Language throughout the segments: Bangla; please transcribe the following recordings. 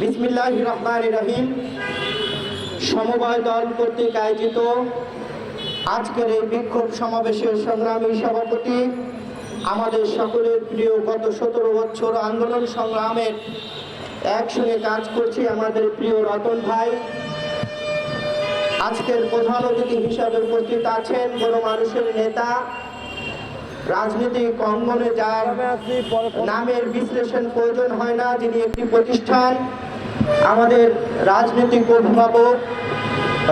বিসমিল্লাহ রহমান রহিম। সমবায় দল কর্তৃক আয়োজিত আজকের এই বিক্ষোভ সমাবেশের সংগ্রামী সভাপতি, আমাদের সকলের প্রিয় গত সতেরো বছর আন্দোলন সংগ্রামের একসঙ্গে কাজ করছি আমাদের প্রিয় রতন ভাই। আজকের প্রধান অতিথি হিসাবে উপস্থিত আছেন কোন মানুষের নেতা রাজনৈতিক অঙ্গনে যার নামের বিশ্লেষণ প্রয়োজন হয় না, যিনি একটি প্রতিষ্ঠান, আমাদের রাজনৈতিক অভিভাবক,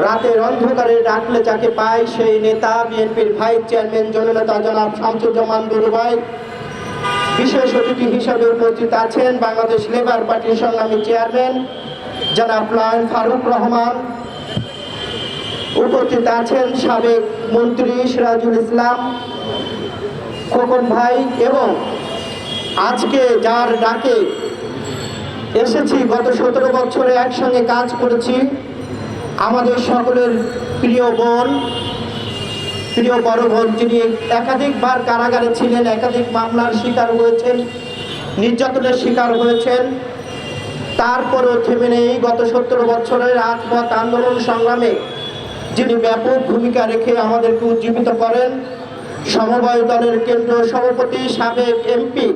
রাতের অন্ধকারে ডাকলে যাকে পায় সেই নেতা, বিএনপির ভাইস চেয়ারম্যান জননেতা জনাব শামসুজ্জামান দুরু ভাই বিশেষ অতিথি হিসাবে উপস্থিত আছেন বাংলাদেশ লেবার পার্টির সংগ্রামী চেয়ারম্যান জনাব লায়ন ফারুক রহমান। উপস্থিত আছেন সাবেক মন্ত্রী সিরাজুল ইসলাম। খোকন ভাই এবং আজকে যার ডাকে এসেছি গত সতেরো বছরে একসঙ্গে কাজ করেছি। আমাদের সকলের প্রিয় বোন, প্রিয় বড় বোন, যিনি একাধিকবার কারাগারে ছিলেন, একাধিক মামলার শিকার হয়েছেন, নির্যাতনের শিকার হয়েছেন। তারপরও থেমে নেই। গত সত্তর বছরের রাজপথ আন্দোলন সংগ্রামে যিনি ব্যাপক ভূমিকা রেখে আমাদেরকে উজ্জীবিত করেন সমবায় দলের কেন্দ্রীয় সভাপতি, সাবেক এমপি,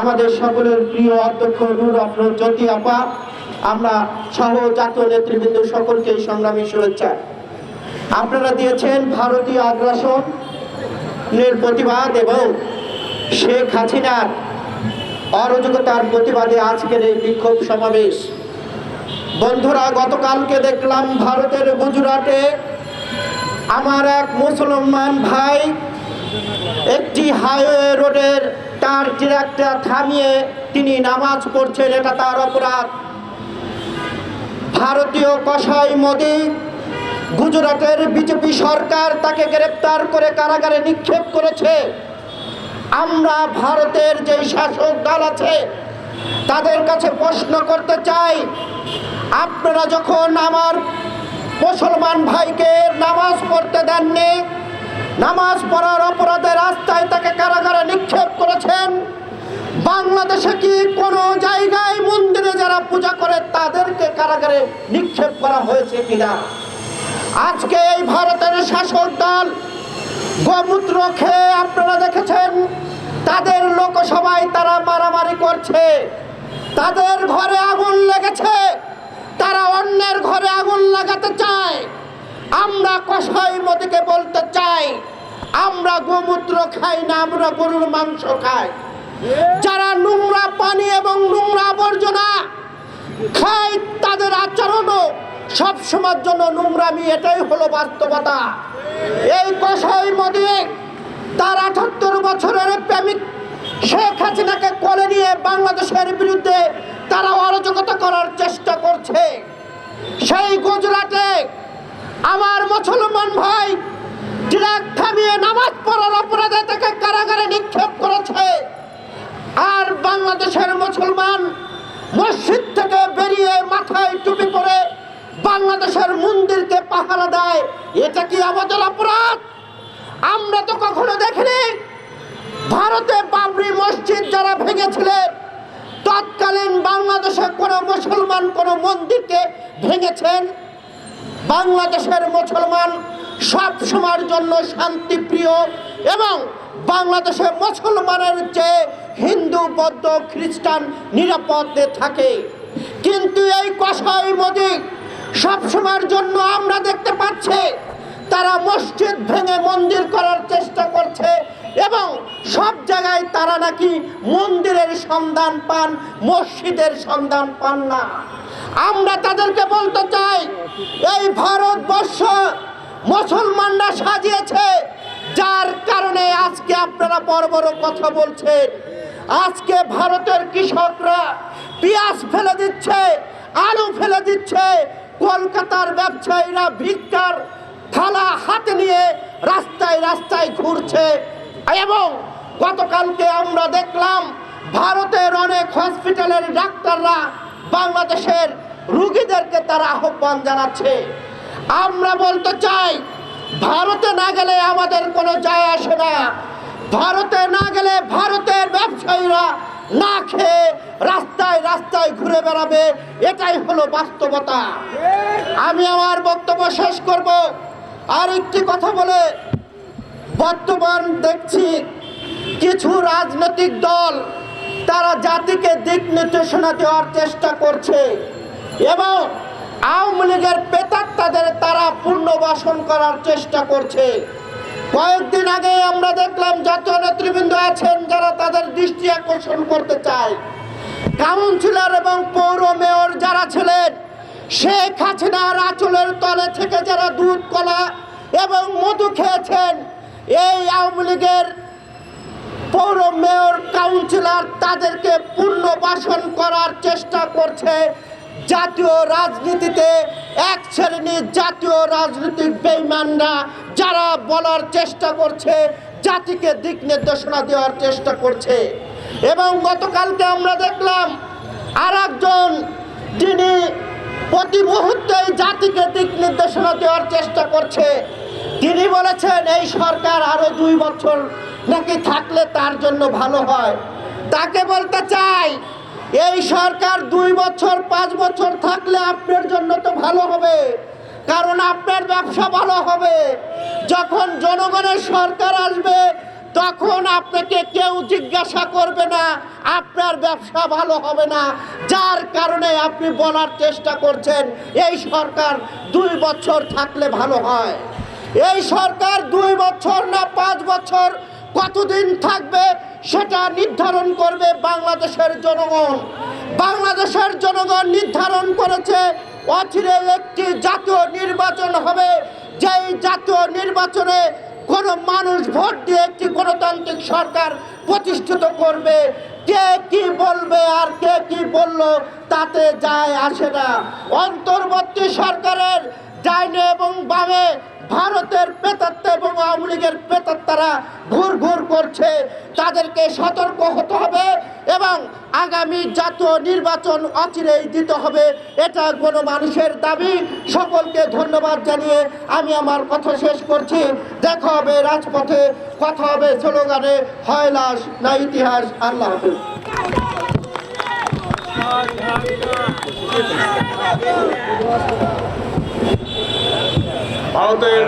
আমাদের সকলের প্রিয় অধ্যক্ষ নূর আফরোজ জ্যোতি আপা, আমরা সহ জাতীয় নেতৃবৃন্দ সকলকে সংগ্রামী শুভেচ্ছা। আপনারা দিয়েছেন ভারতীয় আগ্রাসনের প্রতিবাদ এবং শেখ হাসিনার অরাজকতার প্রতিবাদে আজকের এই বিক্ষোভ সমাবেশ। বন্ধুরা, গতকালকে দেখলাম ভারতের গুজরাটে আমার এক মুসলমান ভাই একটি হাইওয়ে রোডের তার ট্রাকটা থামিয়ে তিনি নামাজ পড়ছেন, এটা তার অপরাধ। ভারতীয় কসাই মোদী গুজরাটের বিজেপি সরকার তাকে গ্রেপ্তার করে কারাগারে নিক্ষেপ করেছে। আমরা ভারতের যে শাসক দল আছে, তাদের কাছে প্রশ্ন করতে চাই, আপনারা যখন আমার মুসলমান ভাইকে নামাজ পড়তে দেননি নামাজ পড়ার অপরাধে রাস্তায় তাকে কারাগারে নিক্ষেপ করেছেন। বাংলাদেশে কি কোনো জায়গায় মন্দিরে যারা পূজা করে তাদেরকে কারাগারে নিক্ষেপ করা হয়েছে কিনা? আজকে এই ভারতের শাসক দল গোমূত্র খেয়ে আপনারা দেখেছেন, তাদের লোকসভায় তারা মারামারি করছে। তাদের ঘরে আগুন লেগেছে, তারা অন্যের ঘরে আগুন লাগাতে চায়। আমরা কষাই মোদিকে বলতে চাই, আমরা গোমূত্র খাই না, আমরা গরুর মাংস খাই। যারা নোংরা পানি এবং নোংরা আবর্জনা খায়, তাদের আচরণও সব সময়ের জন্য নোংরামি, এটাই হলো বাস্তবতা। এই কষাই মোদি তার আঠাত্তর বছরের প্রেমিক শেখ হাসিনাকে কোলে নিয়ে বাংলাদেশের বিরুদ্ধে তারা অরাজকতা করার চেষ্টা করছে। সেই গুজরাটে আমার মুসলমান ভাই ট্রাক থামিয়ে নামাজ পড়ার অপরাধে তাকে কারাগারে নিক্ষেপ করেছে। আর বাংলাদেশের মুসলমান মসজিদ থেকে বেরিয়ে মাথায় টুপি পরে বাংলাদেশের মন্দিরকে পাহারা দেয়, এটা কি আমাদের অপরাধ? আমরা তো কখনো দেখিনি। ভারতে বাবরি মসজিদ যারা ভেঙেছিলেন তৎকালীন বাংলাদেশে কোনো মুসলমান কোনো মন্দিরকে ভেঙেছেন? বাংলাদেশের মুসলমান সব সময়ের জন্য শান্তিপ্রিয় এবং বাংলাদেশে মুসলমানের চেয়ে হিন্দু, বৌদ্ধ, খ্রিস্টান নিরাপদে থাকে। কিন্তু এই কষাই সব সময়ের জন্য আমরা দেখতে পাচ্ছি, তারা মসজিদ ভেঙে মন্দির করার চেষ্টা করছে এবং সব জায়গায় তারা নাকি মন্দিরের সন্ধান পান, মসজিদের সন্ধান পান না। আমরা তাদেরকে বলতে চাই, এই ভারতবর্ষ মুসলমানরা সাজিয়েছে, যার কারণে আজকে আপনারা বড় বড় কথা বলছেন। আজকে ভারতের কৃষকরা পেঁয়াজ ফেলে দিচ্ছে, আলু ফেলে দিচ্ছে, কলকাতার ব্যবসায়ীরা ভিক্ষার থালা হাতে নিয়ে রাস্তায় রাস্তায় ঘুরছে। এবং গতকালকে আমরা দেখলাম ভারতের অনেক হসপিটালের ডাক্তাররা বাংলাদেশের রুগীদেরকে তারা আহ্বান জানাচ্ছে। আমরা বলতে চাই, ভারতে না গেলে আমাদের কোনো যায় আসে না। ভারতে না গেলে ভারতের ব্যবসায়ীরা না খেয়ে রাস্তায় রাস্তায় ঘুরে বেড়াবে, এটাই হলো বাস্তবতা। আমি আমার বক্তব্য শেষ করব। আর একটি কথা বলে বর্তমান দেখছি কিছু রাজনৈতিক দল তারা জাতিকে দিক নির্দেশনা দেওয়ার চেষ্টা করছে এবং আওয়ামী লীগের পেতাত্তাদের তারা পুনর্বাসন করার চেষ্টা করছে। কয়েকদিন আগে আমরা দেখলাম জাতীয় নেতৃবৃন্দ আছেন যারা তাদের দৃষ্টি আকর্ষণ করতে চায়। কাউন্সিলর এবং পৌর মেয়র যারা ছিলেন, শেখ হাসিনার আঁচলের তলে থেকে যারা দুধ, কলা এবং মধু খেয়েছেন এই আওয়ামী লীগের পৌর মেয়র কাউন্সিলর তাদেরকে পুনর্বাসন করার চেষ্টা করছে জাতীয় রাজনীতিতে এক শ্রেণির জাতীয় রাজনৈতিক বেইমানরা, যারা বলার চেষ্টা করছে, জাতিকে দিক নির্দেশনা দেওয়ার চেষ্টা করছে। এবং গতকালকে আমরা দেখলাম আর একজন যিনি প্রতি মুহূর্তে জাতিকে দিক নির্দেশনা দেওয়ার চেষ্টা করছে তিনি বলেছেন, এই সরকার আরও দুই বছর নাকি থাকলে তার জন্য ভালো হয়। তাকে বলতে চাই, এই সরকার দুই বছর, পাঁচ বছর থাকলে আপনার জন্য তো ভালো হবে, কারণ আপনার ব্যবসা ভালো হবে। যখন জনগণের সরকার আসবে, তখন আপনাকে কেউ জিজ্ঞাসা করবে না, আপনার ব্যবসা ভালো হবে না। যার কারণে আপনি বলার চেষ্টা করছেন, এই সরকার দুই বছর থাকলে ভালো হয়। এই সরকার দুই বছর না পাঁচ বছর কতদিন থাকবে সেটা নির্ধারণ করবে বাংলাদেশের জনগণ। বাংলাদেশের জনগণ নির্ধারণ করেছে, অচিরে একটি জাতীয় নির্বাচন হবে। যেই জাতীয় নির্বাচনে কোনো মানুষ ভোট দিয়ে একটি গণতান্ত্রিক সরকার প্রতিষ্ঠিত করবে, কে কি বলবে আর কে কি বলল তাতে যায় আসে না। অন্তর্বর্তী সরকারের ডাইনে এবং বামে ভারতের পেতাত্তা এবং আওয়ামী লীগের পেতাত্তারা ঘুর ঘুর করছে। তাদেরকে সতর্ক হতে হবে এবং আগামী জাতীয় নির্বাচন অচিরেই দিতে হবে। এটা কোনো মানুষের দাবি। সকলকে ধন্যবাদ জানিয়ে আমি আমার কথা শেষ করছি। দেখা হবে রাজপথে। কথা হবে স্লোগানে, হয় লাশ না ইতিহাস। আল্লাহ হাফেজ। ভারতের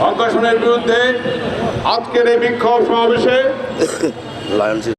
অগ্রাসনের বিরুদ্ধে আজকের এই বিক্ষোভ সমাবেশে